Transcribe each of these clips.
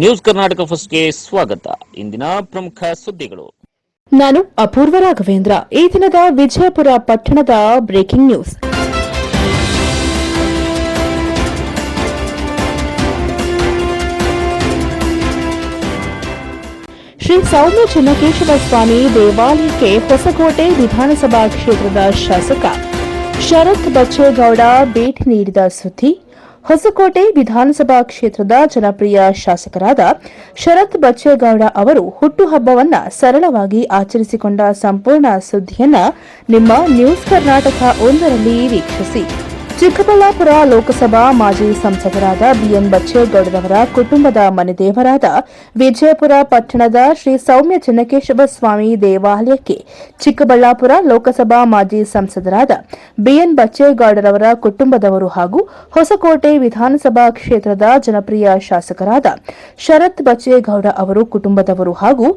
News Karnataka ಫಸ್ಟ್ಗೆ ಸ್ವಾಗತ. ಇಂದಿನ ಪ್ರಮುಖ ಸುದ್ದಿಗಳು. ನಾನು ಅಪೂರ್ವ ರಾಘವೇಂದ್ರ. ಈ ದಿನದ ವಿಜಯಪುರ ಪಟ್ಟಣದ ಬ್ರೇಕಿಂಗ್ ನ್ಯೂಸ್. ಶ್ರೀ ಸೌಮ್ಯ ಚೆನ್ನಕೇಶವ ಸ್ವಾಮಿ ದೇವಾಲಯಕ್ಕೆ ಹೊಸಕೋಟೆ ವಿಧಾನಸಭಾ ಕ್ಷೇತ್ರದ ಶಾಸಕ ಶರತ್ ಬಚ್ಚೇಗೌಡ ಭೇಟಿ ನೀಡಿದ ಸುದ್ದಿ ಹೊಸಕೋಟೆ ವಿಧಾನಸಭಾ ಕ್ಷೇತ್ರದ ಜನಪ್ರಿಯ ಶಾಸಕರಾದ ಶರತ್ ಬಚ್ಚೇಗೌಡ ಅವರು ಹುಟ್ಟುಹಬ್ಬವನ್ನ ಸರಳವಾಗಿ ಆಚರಿಸಿಕೊಂಡ ಸಂಪೂರ್ಣ ಸುದ್ದಿಯನ್ನ ನಿಮ್ಮ ನ್ಯೂಸ್ ಕರ್ನಾಟಕ ಒಂದರಲ್ಲಿ ವೀಕ್ಷಿಸಿ. ಚಿಕ್ಕಬಳ್ಳಾಪುರ ಲೋಕಸಭಾ ಮಾಜಿ ಸಂಸದರಾದ ಬಿಎನ್ ಬಚ್ಚೇಗೌಡರವರ ಕುಟುಂಬದ ಮನೆದೇವರಾದ ವಿಜಯಪುರ ಪಟ್ಟಣದ ಶ್ರೀ ಸೌಮ್ಯ ಚೆನ್ನಕೇಶವ ಸ್ವಾಮಿ ದೇವಾಲಯಕ್ಕೆ ಚಿಕ್ಕಬಳ್ಳಾಪುರ ಲೋಕಸಭಾ ಮಾಜಿ ಸಂಸದರಾದ ಬಿಎನ್ ಬಚ್ಚೇಗೌಡರವರ ಕುಟುಂಬದವರು ಹಾಗೂ ಹೊಸಕೋಟೆ ವಿಧಾನಸಭಾ ಕ್ಷೇತ್ರದ ಜನಪ್ರಿಯ ಶಾಸಕರಾದ ಶರತ್ ಬಚ್ಚೇಗೌಡ ಅವರು ಕುಟುಂಬದವರು ಹಾಗೂ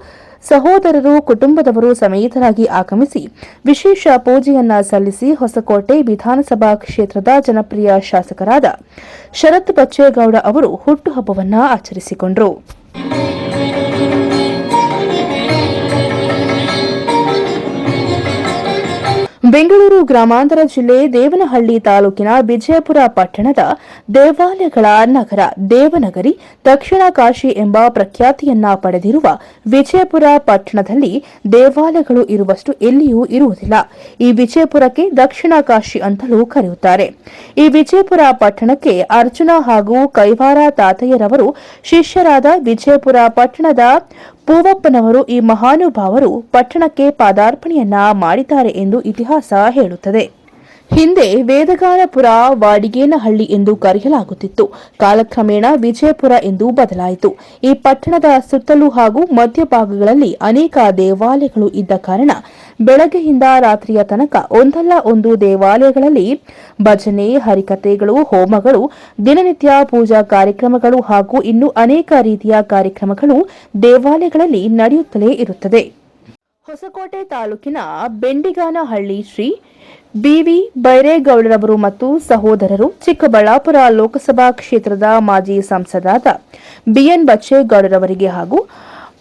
ಸಹೋದರರು, ಕುಟುಂಬದವರು ಸಮೇತರಾಗಿ ಆಗಮಿಸಿ ವಿಶೇಷ ಪೂಜೆಯನ್ನ ಸಲ್ಲಿಸಿ ಹೊಸಕೋಟೆ ವಿಧಾನಸಭಾ ಕ್ಷೇತ್ರದ ಜನಪ್ರಿಯ ಶಾಸಕರಾದ ಶರತ್ ಬಚ್ಚೇಗೌಡ ಅವರು ಹುಟ್ಟುಹಬ್ಬವನ್ನ ಆಚರಿಸಿಕೊಂಡರು. ಬೆಂಗಳೂರು ಗ್ರಾಮಾಂತರ ಜಿಲ್ಲೆ ದೇವನಹಳ್ಳಿ ತಾಲೂಕಿನ ವಿಜಯಪುರ ಪಟ್ಟಣದ ದೇವಾಲಯಗಳ ನಗರ ದೇವನಗರಿ, ದಕ್ಷಿಣ ಕಾಶಿ ಎಂಬ ಪ್ರಖ್ಯಾತಿಯನ್ನ ಪಡೆದಿರುವ ವಿಜಯಪುರ ಪಟ್ಟಣದಲ್ಲಿ ದೇವಾಲಯಗಳು ಇರುವಷ್ಟು ಎಲ್ಲಿಯೂ ಇರುವುದಿಲ್ಲ. ಈ ವಿಜಯಪುರಕ್ಕೆ ದಕ್ಷಿಣ ಕಾಶಿ ಅಂತಲೂ ಕರೆಯುತ್ತಾರೆ. ಈ ವಿಜಯಪುರ ಪಟ್ಟಣಕ್ಕೆ ಅರ್ಜುನ ಹಾಗೂ ಕೈವಾರ ತಾತಯ್ಯರವರು ಶಿಷ್ಯರಾದ ವಿಜಯಪುರ ಪಟ್ಟಣದ ಪೂವಪ್ಪನವರು ಈ ಮಹಾನುಭಾವರು ಪಟ್ಟಣಕ್ಕೆ ಪಾದಾರ್ಪಣೆಯನ್ನ ಮಾಡಿದ್ದಾರೆ ಎಂದು ಇತಿಹಾಸ ಹೇಳುತ್ತದೆ. ಹಿಂದೆ ವೇದಗಾನಪುರ ವಾಡಿಗೇನಹಳ್ಳಿ ಎಂದು ಕರೆಯಲಾಗುತ್ತಿತ್ತು. ಕಾಲಕ್ರಮೇಣ ವಿಜಯಪುರ ಎಂದು ಬದಲಾಯಿತು. ಈ ಪಟ್ಟಣದ ಸುತ್ತಲೂ ಹಾಗೂ ಮಧ್ಯಭಾಗಗಳಲ್ಲಿ ಅನೇಕ ದೇವಾಲಯಗಳು ಇದ್ದ ಕಾರಣ ಬೆಳಗ್ಗೆಯಿಂದ ರಾತ್ರಿಯ ತನಕ ಒಂದಲ್ಲ ಒಂದು ದೇವಾಲಯಗಳಲ್ಲಿ ಭಜನೆ, ಹರಿಕಥೆಗಳು, ಹೋಮಗಳು, ದಿನನಿತ್ಯ ಪೂಜಾ ಕಾರ್ಯಕ್ರಮಗಳು ಹಾಗೂ ಇನ್ನೂ ಅನೇಕ ರೀತಿಯ ಕಾರ್ಯಕ್ರಮಗಳು ದೇವಾಲಯಗಳಲ್ಲಿ ನಡೆಯುತ್ತಲೇ ಇರುತ್ತದೆ ಹೊಸಕೋಟೆ ತಾಲೂಕಿನ ಬೆಂಡಿಗಾನಹಳ್ಳಿ ಶ್ರೀ ಬಿವಿ ಬೈರೇಗೌಡರವರು ಮತ್ತು ಸಹೋದರರು ಚಿಕ್ಕಬಳ್ಳಾಪುರ ಲೋಕಸಭಾ ಕ್ಷೇತ್ರದ ಮಾಜಿ ಸಂಸದಾದ ಬಿಎನ್ ಬಚ್ಚೇಗೌಡರವರಿಗೆ ಹಾಗೂ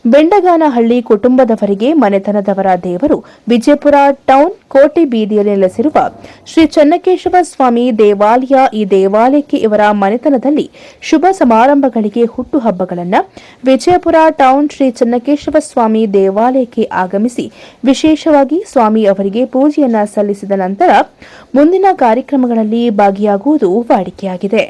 ಬೆಂಡಗಾನಹಳ್ಳಿ ಕುಟುಂಬದವರಿಗೆ ಮನೆತನದವರ ದೇವರು ವಿಜಯಪುರ ಟೌನ್ ಕೋಟೆ ಬೀದಿಯಲ್ಲಿ ನೆಲೆಸಿರುವ ಶ್ರೀ ಚನ್ನಕೇಶವ ಸ್ವಾಮಿ ದೇವಾಲಯ ಈ ದೇವಾಲಯಕ್ಕೆ ಇವರ ಮನೆತನದಲ್ಲಿ ಶುಭ ಸಮಾರಂಭಗಳಿಗೆ ಹುಟ್ಟುಹಬ್ಬಗಳನ್ನು ವಿಜಯಪುರ ಟೌನ್ ಶ್ರೀ ಚನ್ನಕೇಶವ ಸ್ವಾಮಿ ದೇವಾಲಯಕ್ಕೆ ಆಗಮಿಸಿ ವಿಶೇಷವಾಗಿ ಸ್ವಾಮಿ ಅವರಿಗೆ ಪೂಜೆಯನ್ನು ಸಲ್ಲಿಸಿದ ನಂತರ ಮುಂದಿನ ಕಾರ್ಯಕ್ರಮಗಳಲ್ಲಿ ಭಾಗಿಯಾಗುವುದು ವಾಡಿಕೆಯಾಗಿದೆ.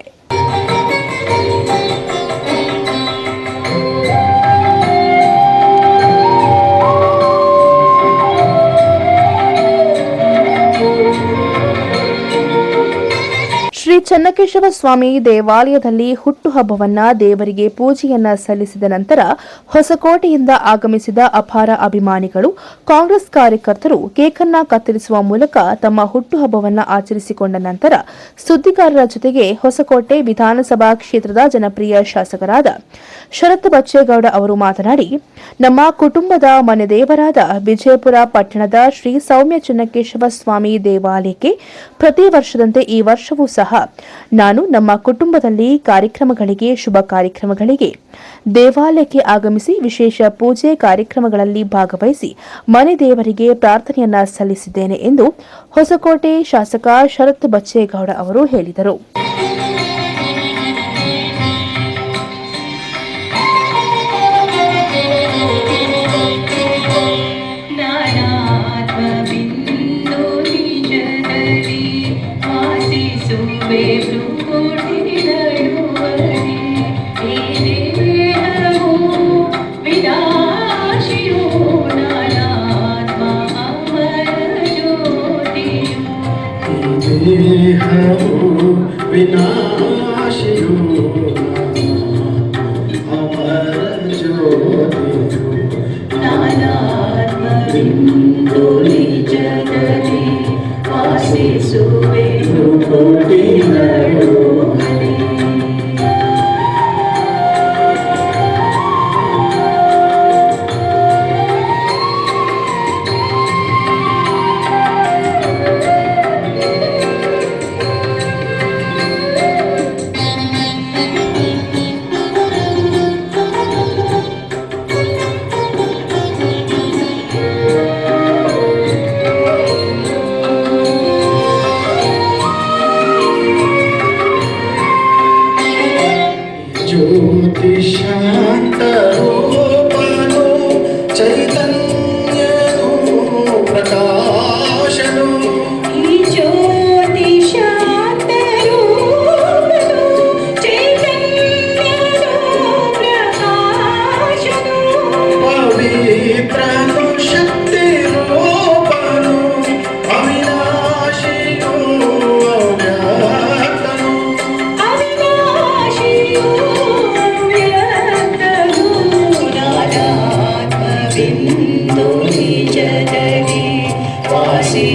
ಚನ್ನಕೇಶವ ಸ್ವಾಮಿ ದೇವಾಲಯದಲ್ಲಿ ಹುಟ್ಟುಹಬ್ಬವನ್ನ ದೇವರಿಗೆ ಪೂಜೆಯನ್ನ ಸಲ್ಲಿಸಿದ ನಂತರ ಹೊಸಕೋಟೆಯಿಂದ ಆಗಮಿಸಿದ ಅಪಾರ ಅಭಿಮಾನಿಗಳು, ಕಾಂಗ್ರೆಸ್ ಕಾರ್ಯಕರ್ತರು ಕೇಕನ್ನ ಕತ್ತರಿಸುವ ಮೂಲಕ ತಮ್ಮ ಹುಟ್ಟುಹಬ್ಬವನ್ನ ಆಚರಿಸಿಕೊಂಡ ನಂತರ ಸುದ್ದಿಗಾರರ ಜೊತೆಗೆ ಹೊಸಕೋಟೆ ವಿಧಾನಸಭಾ ಕ್ಷೇತ್ರದ ಜನಪ್ರಿಯ ಶಾಸಕರಾದ ಶರತ್ ಬಚ್ಚೇಗೌಡ ಅವರು ಮಾತನಾಡಿ, ನಮ್ಮ ಕುಟುಂಬದ ಮನೆದೇವರಾದ ವಿಜಯಪುರ ಪಟ್ಟಣದ ಶ್ರೀ ಸೌಮ್ಯ ಚನ್ನಕೇಶವ ಸ್ವಾಮಿ ದೇವಾಲಯಕ್ಕೆ ಪ್ರತಿ ವರ್ಷದಂತೆ ಈ ವರ್ಷವೂ ಸಹ ನಾನು ನಮ್ಮ ಕುಟುಂಬದಲ್ಲಿ ಕಾರ್ಯಕ್ರಮಗಳಿಗೆ, ಶುಭ ಕಾರ್ಯಕ್ರಮಗಳಿಗೆ, ದೇವಾಲಯಕ್ಕೆ ಆಗಮಿಸಿ ವಿಶೇಷ ಪೂಜೆ ಕಾರ್ಯಕ್ರಮಗಳಲ್ಲಿ ಭಾಗವಹಿಸಿ ಮನೆ ದೇವರಿಗೆ ಪ್ರಾರ್ಥನೆಯನ್ನ ಸಲ್ಲಿಸಿದ್ದೇನೆ ಎಂದು ಹೊಸಕೋಟೆ ಶಾಸಕ ಶರತ್ ಬಚ್ಚೇಗೌಡ ಅವರು ಹೇಳಿದರು. por ti.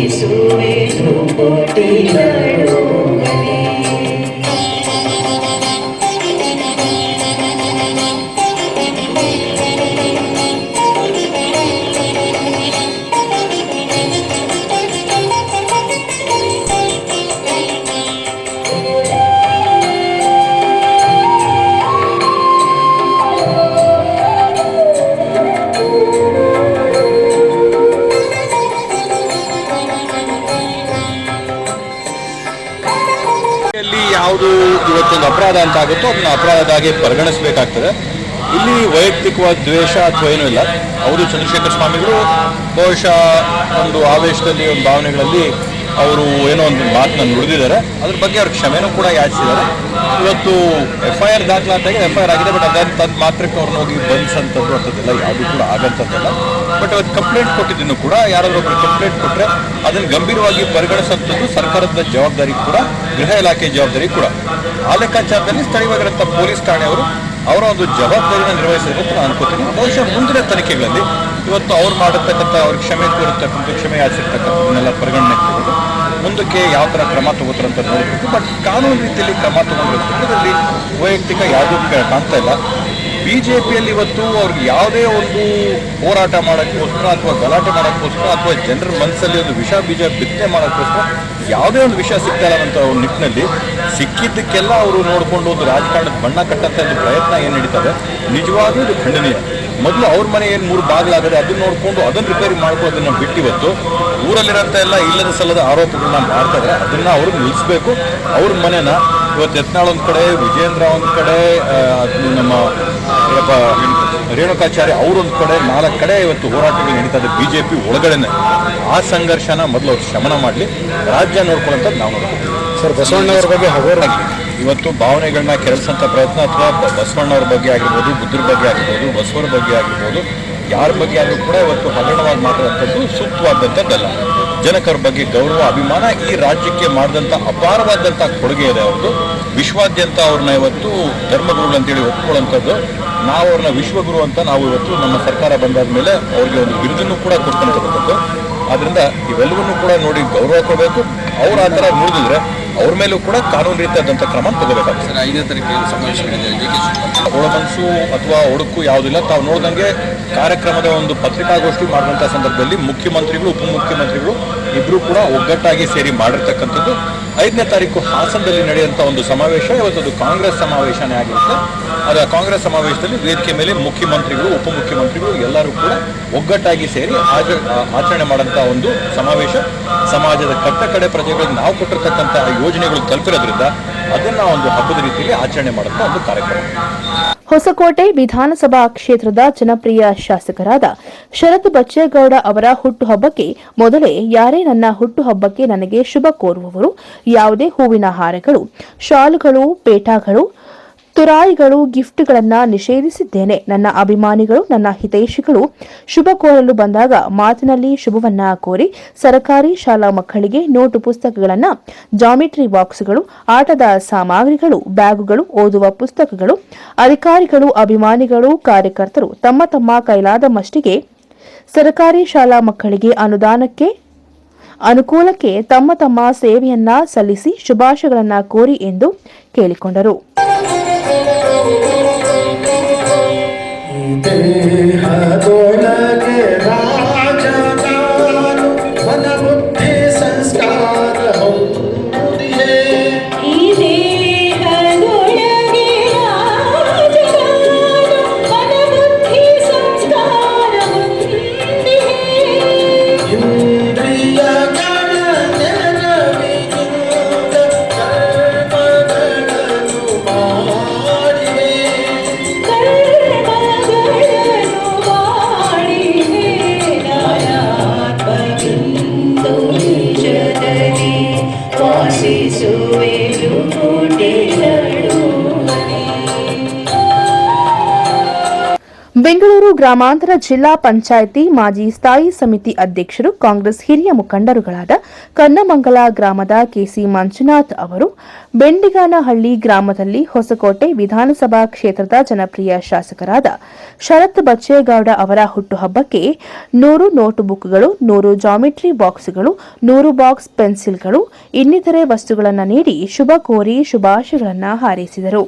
So Jesus, Jesus, Jesus, Jesus, ಅಪರಾಧ ಅಂತ ಆಗುತ್ತೋ ಅದನ್ನ ಅಪರಾಧದಾಗಿ ಪರಿಗಣಿಸಬೇಕಾಗ್ತದೆ. ಇಲ್ಲಿ ವೈಯಕ್ತಿಕವಾದ ದ್ವೇಷ ಅಥವಾ ಏನೂ ಇಲ್ಲ. ಅವರು ಚಂದ್ರಶೇಖರ ಸ್ವಾಮಿಗಳು ಬಹುಶಃ ಒಂದು ಆವೇಶದಲ್ಲಿ, ಒಂದು ಭಾವನೆಗಳಲ್ಲಿ ಅವರು ಏನೋ ಒಂದು ಮಾತನ್ನ ನುಡಿದಿದ್ದಾರೆ. ಅದ್ರ ಬಗ್ಗೆ ಅವ್ರ ಕ್ಷಮೆನೂ ಕೂಡ ಯಾಚಿಸಿದ್ದಾರೆ. ಇವತ್ತು ಎಫ್ ಐ ಆರ್ ದಾಖಲಾದಾಗ ಎಫ್ ಐ ಆರ್ ಆಗಿದೆ ಬಟ್ ಅದನ್ನು ತದ್ ಮಾತ್ರಕ್ಕೆ ಅವ್ರನ್ನ ಹೋಗಿ ಬಂಧಿಸಂಥದ್ದು ಅಂಥದ್ದೆಲ್ಲ ಯಾವುದು ಕೂಡ ಆಗಂಥದ್ದಲ್ಲ. ಬಟ್ ಅವತ್ತು ಕಂಪ್ಲೇಂಟ್ ಕೊಟ್ಟಿದ್ದನ್ನು ಕೂಡ ಯಾರಾದರೂ ಒಬ್ಬರು ಕಂಪ್ಲೇಂಟ್ ಕೊಟ್ಟರೆ ಅದನ್ನು ಗಂಭೀರವಾಗಿ ಪರಿಗಣಿಸುವಂಥದ್ದು ಸರ್ಕಾರದ ಜವಾಬ್ದಾರಿ ಕೂಡ, ಗೃಹ ಇಲಾಖೆ ಜವಾಬ್ದಾರಿ ಕೂಡ. ಆ ಲೆಕ್ಕಾಚಾರದಲ್ಲಿ ಸ್ಥಳೀಯವಾಗಿರುವಂಥ ಪೊಲೀಸ್ ಠಾಣೆಯವರು ಅವರ ಒಂದು ಜವಾಬ್ದಾರಿಯನ್ನು ಅಂತ ನಾನು ಅನ್ಕೋತೀನಿ. ಬಹುಶಃ ಮುಂದಿನ ತನಿಖೆಗಳಲ್ಲಿ ಇವತ್ತು ಅವ್ರು ಮಾಡಿರ್ತಕ್ಕಂಥ ಅವ್ರಿಗೆ ಕ್ಷಮೆ ಕೋರಿರ್ತಕ್ಕಂಥ ಕ್ಷಮೆ ಯಾಚಿರ್ತಕ್ಕಂಥದ್ದನ್ನೆಲ್ಲ ಪರಿಗಣನೆ ಮುಂದಕ್ಕೆ ಯಾವ ಥರ ಕ್ರಮ ತಗೋತಾರಂತ ನೋಡಬೇಕು ಬಟ್ ಕಾನೂನು ರೀತಿಯಲ್ಲಿ ಕ್ರಮ ತಗೊಂಡಿರ್ಬೇಕು ಅದರಲ್ಲಿ ವೈಯಕ್ತಿಕ ಯಾವುದೂ ಕಾಣ್ತಾ ಇಲ್ಲ. ಬಿ ಜೆ ಪಿಯಲ್ಲಿ ಇವತ್ತು ಅವ್ರಿಗೆ ಯಾವುದೇ ಒಂದು ಹೋರಾಟ ಮಾಡೋಕ್ಕೋಸ್ಕರ ಅಥವಾ ಗಲಾಟೆ ಮಾಡೋಕ್ಕೋಸ್ಕರ ಅಥವಾ ಜನರ ಮನಸ್ಸಲ್ಲಿ ಒಂದು ವಿಷ, ಬೀಜ ಬಿತ್ತನೆ ಮಾಡೋಕ್ಕೋಸ್ಕರ ಯಾವುದೇ ಒಂದು ವಿಷಯ ಸಿಗ್ತಾ ಅಂತ ಒಂದು ನಿಟ್ಟಿನಲ್ಲಿ ಸಿಕ್ಕಿದ್ದಕ್ಕೆಲ್ಲ ಅವರು ನೋಡಿಕೊಂಡು ಒಂದು ರಾಜಕಾರಣದ ಬಣ್ಣ ಕಟ್ಟಂತ ಒಂದು ಪ್ರಯತ್ನ ಏನು ನಡೀತದೆ? ನಿಜವಾಗೂ ಇದು ಖಂಡನೀಯ. ಮೊದಲು ಅವ್ರ ಮನೆ ಏನು ಮೂರು ಬಾಗಿಲಾಗದೆ ಅದನ್ನ ನೋಡಿಕೊಂಡು ಅದನ್ನ ರಿಪೇರಿ ಮಾಡ್ಕೊಳ್ಳೋದನ್ನ ಬಿಟ್ಟಿವತ್ತು. ಊರಲ್ಲಿರೋಂಥ ಎಲ್ಲ ಇಲ್ಲದ ಸಲ್ಲದ ಆರೋಪಗಳನ್ನ ಮಾಡ್ತಾರೆ ಅದನ್ನ ಅವರು ನಿಲ್ಲಿಸಬೇಕು ಅವ್ರ ಮನೆನ ಇವತ್ತು ಯತ್ನಾಳ್ ಒಂದು ಕಡೆ ವಿಜೇಂದ್ರ ಒಂದು ಕಡೆ ನಮ್ಮ ರೇಣುಕಾಚಾರ್ಯ ಅವರೊಂದು ಕಡೆ ನಾಲ್ಕು ಕಡೆ ಇವತ್ತು ಹೋರಾಟಗಳು ನಡೀತಾ ಇದೆ ಬಿ ಜೆ ಪಿ ಒಳಗಡೆನೆ. ಆ ಸಂಘರ್ಷನ ಮೊದಲು ಅವ್ರು ಶಮನ ಮಾಡಲಿ. ರಾಜ್ಯ ನೋಡ್ಕೊಳ್ಳೋಂಥದ್ದು ನಾವು ನೋಡ್ತೀವಿ ಸರ್ ಬಸವಣ್ಣವ್ರ ಬಗ್ಗೆ ಹಗೋರ ಇವತ್ತು ಭಾವನೆಗಳನ್ನ ಕೆರಳಿಸಂಥ ಪ್ರಯತ್ನ ಅಥವಾ ಬಸವಣ್ಣವ್ರ ಬಗ್ಗೆ ಆಗಿರ್ಬೋದು, ಬುದ್ಧರ ಬಗ್ಗೆ ಆಗಿರ್ಬೋದು, ಬಸವರ ಬಗ್ಗೆ ಆಗಿರ್ಬೋದು, ಯಾರ ಬಗ್ಗೆ ಆದರೂ ಕೂಡ ಇವತ್ತು ಹಗರಣವಾಗಿ ಮಾತಾಡುವಂಥದ್ದು ಸೂಕ್ತವಾದಂಥದ್ದಲ್ಲ. ಜನಕರ ಬಗ್ಗೆ ಗೌರವ, ಅಭಿಮಾನ ಈ ರಾಜ್ಯಕ್ಕೆ ಮಾಡಿದಂಥ ಅಪಾರವಾದಂಥ ಕೊಡುಗೆ ಇದೆ ಅವ್ರದ್ದು. ವಿಶ್ವಾದ್ಯಂತ ಅವ್ರನ್ನ ಇವತ್ತು ಧರ್ಮಗುರುಗಳು ಅಂತೇಳಿ ಒಪ್ಕೊಳ್ಳೋಂಥದ್ದು. ನಾವು ಅವ್ರನ್ನ ವಿಶ್ವಗುರು ಅಂತ ನಾವು ಇವತ್ತು ನಮ್ಮ ಸರ್ಕಾರ ಬಂದಾದ ಮೇಲೆ ಅವ್ರಿಗೆ ಒಂದು ಬಿರುದನ್ನು ಕೂಡ ಕೊಡ್ತಕ್ಕಂಥದ್ದು ಆದ್ದರಿಂದ ಇವೆಲ್ಲವನ್ನೂ ಕೂಡ ನೋಡಿ ಗೌರವ ಕೊಡಬೇಕು. ಅವ್ರು ಆ ಥರ ನುಡಿದಿದ್ರೆ ಅವ್ರ ಮೇಲೂ ಕೂಡ ಕಾನೂನು ರೀತಿಯಾದಂಥ ಕ್ರಮ ತಗೋಬೇಕಾಗ್ತದೆ ಐದನೇ ತಾರೀಕು ಸಮಾವೇಶಗಳಿದೆ ಒಳಮನಸ್ಸು ಅಥವಾ ಒಡಕು ಯಾವುದಿಲ್ಲ ತಾವು ನೋಡಿದಂಗೆ ಕಾರ್ಯಕ್ರಮದ ಒಂದು ಪತ್ರಿಕಾಗೋಷ್ಠಿ ಮಾಡುವಂಥ ಸಂದರ್ಭದಲ್ಲಿ ಮುಖ್ಯಮಂತ್ರಿಗಳು ಉಪಮುಖ್ಯಮಂತ್ರಿಗಳು ಇಬ್ಬರು ಕೂಡ ಒಗ್ಗಟ್ಟಾಗಿ ಸೇರಿ ಮಾಡಿರ್ತಕ್ಕಂಥದ್ದು. ಐದನೇ ತಾರೀಕು ಹಾಸನದಲ್ಲಿ ನಡೆಯುವಂಥ ಒಂದು ಸಮಾವೇಶ ಇವತ್ತದು ಕಾಂಗ್ರೆಸ್ ಸಮಾವೇಶನೇ ಆಗಿರುತ್ತೆ. ಅದು ಆ ಕಾಂಗ್ರೆಸ್ ಸಮಾವೇಶದಲ್ಲಿ ವೇದಿಕೆ ಮೇಲೆ ಮುಖ್ಯಮಂತ್ರಿಗಳು ಉಪಮುಖ್ಯಮಂತ್ರಿಗಳು ಎಲ್ಲರೂ ಕೂಡ ಒಗ್ಗಟ್ಟಾಗಿ ಸೇರಿ ಆಚ ಆಚರಣೆ ಮಾಡೋಂಥ ಒಂದು ಸಮಾವೇಶ. ಸಮಾಜದ ಕಟ್ಟ ಕಡೆ ಪ್ರಜೆಗಳಿಗೆ ನಾವು ಕೊಟ್ಟಿರ್ತಕ್ಕಂಥ ಯೋಜನೆಗಳು ತಲುಪಿರೋದ್ರಿಂದ ಅದನ್ನ ಒಂದು ಹಬ್ಬದ ರೀತಿಯಲ್ಲಿ ಆಚರಣೆ ಮಾಡುವಂಥ ಒಂದು ಕಾರ್ಯಕ್ರಮ. ಹೊಸಕೋಟೆ ವಿಧಾನಸಭಾ ಕ್ಷೇತ್ರದ ಜನಪ್ರಿಯ ಶಾಸಕರಾದ ಶರತ್ ಬಚ್ಚೇಗೌಡ ಅವರ ಹುಟ್ಟುಹಬ್ಬಕ್ಕೆ ಮೊದಲೇ ಯಾರೇ ನನ್ನ ಹುಟ್ಟುಹಬ್ಬಕ್ಕೆ ನನಗೆ ಶುಭ ಕೋರುವವರು, ಯಾವುದೇ ಹೂವಿನ ಹಾರಗಳು, ಶಾಲುಗಳು, ಪೇಟಾಗಳು ತುರಾಯಿಗಳು ಗಿಫ್ಟ್ಗಳನ್ನ ನಿಷೇಧಿಸಿದ್ದೇನೆ. ನನ್ನ ಅಭಿಮಾನಿಗಳು, ನನ್ನ ಹಿತೈಷಿಗಳು, ಶುಭ ಕೋರಲು ಬಂದಾಗ ಮಾತಿನಲ್ಲಿ ಶುಭವನ್ನ ಕೋರಿ ಸರಕಾರಿ ಶಾಲಾ ಮಕ್ಕಳಿಗೆ ನೋಟು ಪುಸ್ತಕಗಳನ್ನ, ಜಾಮಿಟ್ರಿ ಬಾಕ್ಸ್ಗಳು, ಆಟದ ಸಾಮಗ್ರಿಗಳು, ಬ್ಯಾಗುಗಳು, ಓದುವ ಪುಸ್ತಕಗಳು, ಅಧಿಕಾರಿಗಳು, ಅಭಿಮಾನಿಗಳು, ಕಾರ್ಯಕರ್ತರು ತಮ್ಮ ತಮ್ಮ ಕೈಲಾದ ಮಷ್ಟಿಗೆ ಸರಕಾರಿ ಶಾಲಾ ಮಕ್ಕಳಿಗೆ ಅನುದಾನಕ್ಕೆ ಅನುಕೂಲಕ್ಕೆ ತಮ್ಮ ತಮ್ಮ ಸೇವೆಯನ್ನ ಸಲ್ಲಿಸಿ ಶುಭಾಶಯಗಳನ್ನ ಕೋರಿ ಎಂದು ಕೇಳಿಕೊಂಡರು. ಗ್ರಾಮಾಂತರ ಜಿಲ್ಲಾ ಪಂಚಾಯಿತಿ ಮಾಜಿ ಸ್ಥಾಯಿ ಸಮಿತಿ ಅಧ್ಯಕ್ಷರು ಕಾಂಗ್ರೆಸ್ ಹಿರಿಯ ಮುಖಂಡರುಗಳಾದ ಕನ್ನಮಂಗಲ ಗ್ರಾಮದ ಕೆಸಿ ಮಂಜುನಾಥ್ ಅವರು, ಬೆಂಡಿಗಾನಹಳ್ಳಿ ಗ್ರಾಮದಲ್ಲಿ ಹೊಸಕೋಟೆ ವಿಧಾನಸಭಾ ಕ್ಷೇತ್ರದ ಜನಪ್ರಿಯ ಶಾಸಕರಾದ ಶರತ್ ಬಚ್ಚೇಗೌಡ ಅವರ ಹುಟ್ಟುಹಬ್ಬಕ್ಕೆ ನೂರು ನೋಟು ಬುಕ್ಗಳು ನೂರು ಜಾಮಿಟ್ರಿ ಬಾಕ್ಸ್ಗಳು, ನೂರು ಬಾಕ್ಸ್ ಪೆನ್ಸಿಲ್ಗಳು, ಇನ್ನಿತರೆ ವಸ್ತುಗಳನ್ನು ನೀಡಿ ಶುಭ ಕೋರಿ ಶುಭಾಶಯಗಳನ್ನು ಹಾರೈಸಿದರು.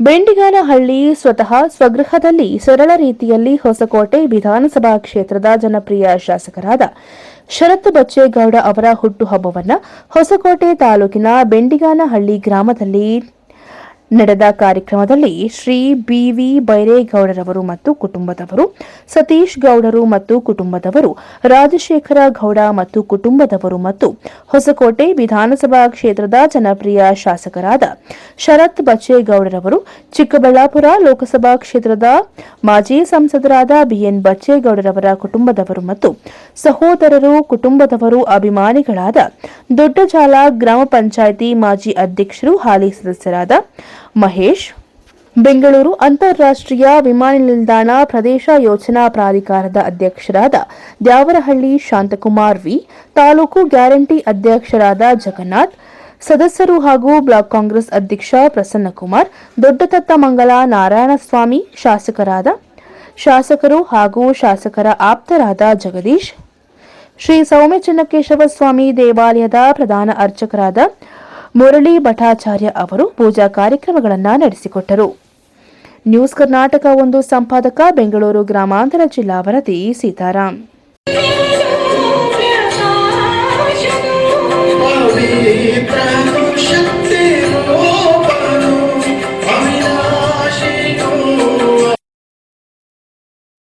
ಬೆಂಡಿಗಾನಹಳ್ಳಿ ಸ್ವತಃ ಸ್ವಗೃಹದಲ್ಲಿ ಸರಳ ರೀತಿಯಲ್ಲಿ ಹೊಸಕೋಟೆ ವಿಧಾನಸಭಾ ಕ್ಷೇತ್ರದ ಜನಪ್ರಿಯ ಶಾಸಕರಾದ ಶರತ್ ಬಚ್ಚೇಗೌಡ ಅವರ ಹುಟ್ಟುಹಬ್ಬವನ್ನು ಹೊಸಕೋಟೆ ತಾಲೂಕಿನ ಬೆಂಡಿಗಾನಹಳ್ಳಿ ಗ್ರಾಮದಲ್ಲಿ ನಡೆದ ಕಾರ್ಯಕ್ರಮದಲ್ಲಿ ಶ್ರೀ ಬಿವಿ ಬೈರೇಗೌಡರವರು ಮತ್ತು ಕುಟುಂಬದವರು, ಸತೀಶ್ ಗೌಡರು ಮತ್ತು ಕುಟುಂಬದವರು, ರಾಜಶೇಖರ ಗೌಡ ಮತ್ತು ಕುಟುಂಬದವರು ಮತ್ತು ಹೊಸಕೋಟೆ ವಿಧಾನಸಭಾ ಕ್ಷೇತ್ರದ ಜನಪ್ರಿಯ ಶಾಸಕರಾದ ಶರತ್ ಬಚ್ಚೇಗೌಡರವರು, ಚಿಕ್ಕಬಳ್ಳಾಪುರ ಲೋಕಸಭಾ ಕ್ಷೇತ್ರದ ಮಾಜಿ ಸಂಸದರಾದ ಬಿಎನ್ ಬಚ್ಚೇಗೌಡರವರ ಕುಟುಂಬದವರು ಮತ್ತು ಸಹೋದರರು, ಕುಟುಂಬದವರು ಅಭಿಮಾನಿಗಳಾದ ದೊಡ್ಡಜಾಲ ಗ್ರಾಮ ಪಂಚಾಯಿತಿ ಮಾಜಿ ಅಧ್ಯಕ್ಷರು, ಹಾಲಿ ಸದಸ್ಯರಾದ ಮಹೇಶ್, ಬೆಂಗಳೂರು ಅಂತಾರಾಷ್ಟ್ರೀಯ ವಿಮಾನ ನಿಲ್ದಾಣ ಪ್ರದೇಶ ಯೋಜನಾ ಪ್ರಾಧಿಕಾರದ ಅಧ್ಯಕ್ಷರಾದ ದ್ಯಾವರಹಳ್ಳಿ ಶಾಂತಕುಮಾರ್ ವಿ, ತಾಲೂಕು ಗ್ಯಾರಂಟಿ ಅಧ್ಯಕ್ಷರಾದ ಜಗನ್ನಾಥ್, ಸದಸ್ಯರು ಹಾಗೂ ಬ್ಲಾಕ್ ಕಾಂಗ್ರೆಸ್ ಅಧ್ಯಕ್ಷ ಪ್ರಸನ್ನಕುಮಾರ್ ದೊಡ್ಡತತ್ತಮಂಗಲ ನಾರಾಯಣಸ್ವಾಮಿ, ಶಾಸಕರಾದ ಶಾಸಕರು ಹಾಗೂ ಶಾಸಕರ ಆಪ್ತರಾದ ಜಗದೀಶ್, ಶ್ರೀ ಸೌಮ್ಯ ಚೆನ್ನಕೇಶವ ಸ್ವಾಮಿ ದೇವಾಲಯದ ಪ್ರಧಾನ ಅರ್ಚಕರಾದ ಮುರಳಿ ಭಟಾಚಾರ್ಯ ಅವರು ಪೂಜಾ ಕಾರ್ಯಕ್ರಮಗಳನ್ನು ನಡೆಸಿಕೊಟ್ಟರು. ನ್ಯೂಸ್ ಕರ್ನಾಟಕ ಒಂದು ಸಂಪಾದಕ, ಬೆಂಗಳೂರು ಗ್ರಾಮಾಂತರ ಜಿಲ್ಲಾ ವರದಿ ಸೀತಾರಾಮ್